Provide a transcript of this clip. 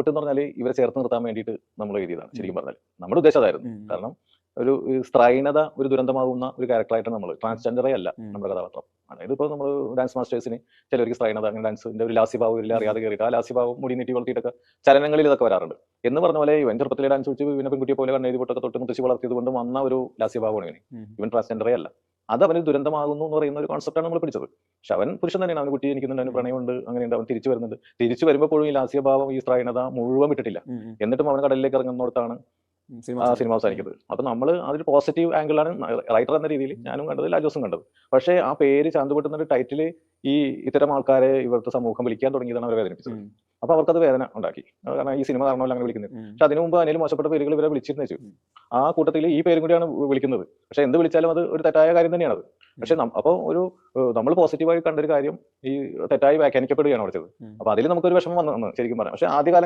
എന്ന് പറഞ്ഞാൽ ഇവരെ ചേർത്ത് നിർത്താൻ വേണ്ടിയിട്ട് നമ്മൾ എഴുതിയതാണ് ശരിക്കും പറഞ്ഞാൽ നമ്മുടെ ഉദ്ദേശം അതായിരുന്നു. കാരണം ഒരു സ്ത്രൈണത ഒരു ദുരന്തമാകുന്ന ഒരു ക്യാരക്ടറായിട്ട് നമ്മൾ ട്രാൻസ്ജെൻഡറേ അല്ല നമ്മുടെ കഥാപാത്രം. അതായത് ഇപ്പോൾ നമ്മൾ ഡാൻസ് മാസ്റ്റേഴ്സിന് ചിലവർക്ക് സ്ത്രൈണത അങ്ങനെ ഡാൻസിന്റെ ഒരു ലാസ്യഭാവം ഇല്ല അറിയാതെ കയറിയിട്ട് ആ ലാസ്യഭാവം മുടി നീട്ടി വളർത്തിയിട്ടൊക്കെ ചലനങ്ങളിൽ ഇതൊക്കെ വരാറുണ്ട്. എന്ന് പറഞ്ഞ പോലെ ഇവൻ ചെറുപ്പത്തിലെ ഡാൻസ് വെച്ച് ഇവനെ പെൺകുട്ടിയെ പോലെ കണ്ണെഴുതി പൊട്ടൊക്കെ തൊട്ട് മുത്തശ്ശി വളർത്തിയത് കൊണ്ട് വന്ന ഒരു ലാസ്യഭാവമാണ് ഇവന്. ഇവൻ ട്രാൻസ്ജെൻഡറേ അല്ല. അത് അവന് ദുരന്തമാകുന്നു എന്ന് പറയുന്ന ഒരു കോൺസെപ്റ്റാണ് നമ്മൾ പിടിച്ചത് പക്ഷെ അവൻ പുരുഷൻ തന്നെയാണ്. അവന് കുട്ടി എനിക്കുന്നുണ്ട് അവന് പ്രണയമുണ്ട് അങ്ങനെയുണ്ട്. അവൻ തിരിച്ചു വരുന്നുണ്ട്. തിരിച്ചു വരുമ്പോഴും ഈ ലാസ്യഭാവം ഈ സ്ത്രൈണത മുഴുവൻ വിട്ടിട്ടില്ല. എന്നിട്ടും അവൻ കടലിലേക്ക് ഇറങ്ങുന്നിടത്താണ് സിനിമ അവസാനിക്കുന്നത് അപ്പൊ നമ്മൾ അതൊരു പോസിറ്റീവ് ആംഗിളാണ് റൈറ്റർ എന്ന രീതിയിൽ ഞാനും കണ്ടത് ലാജോസും കണ്ടത്. പക്ഷേ ആ പേര് ചാന്തുപെട്ടുന്ന ടൈറ്റിൽ ഈ ഇത്തരം ആൾക്കാരെ ഇവിടുത്തെ സമൂഹം വിളിക്കാൻ തുടങ്ങിയതാണ് അവരെ വേദനിപ്പിച്ചത്. അപ്പൊ അവർക്കത് വേദന ഉണ്ടാക്കി. കാരണം ഈ സിനിമ കാരണമല്ല അങ്ങനെ വിളിക്കുന്നത്. പക്ഷെ അതിനു മുമ്പ് അതിലും മോശപ്പെട്ട പേരുകൾ ഇവരെ വിളിച്ചിരുന്നു വെച്ചു. ആ കൂട്ടത്തിൽ ഈ പേരും കൂടിയാണ് വിളിക്കുന്നത്. പക്ഷെ എന്ത് വിളിച്ചാലും അത് ഒരു തെറ്റായ കാര്യം തന്നെയാണ് അത്. പക്ഷെ അപ്പോൾ ഒരു നമ്മൾ പോസിറ്റീവായി കണ്ടൊരു കാര്യം ഈ തെറ്റായി വ്യാഖ്യാനിക്കപ്പെടുകയാണ് അവിടെ. അപ്പൊ അതിൽ നമുക്കൊരു വിഷമം വന്നു ശരിക്കും പറയാം പക്ഷെ ആദ്യകാലം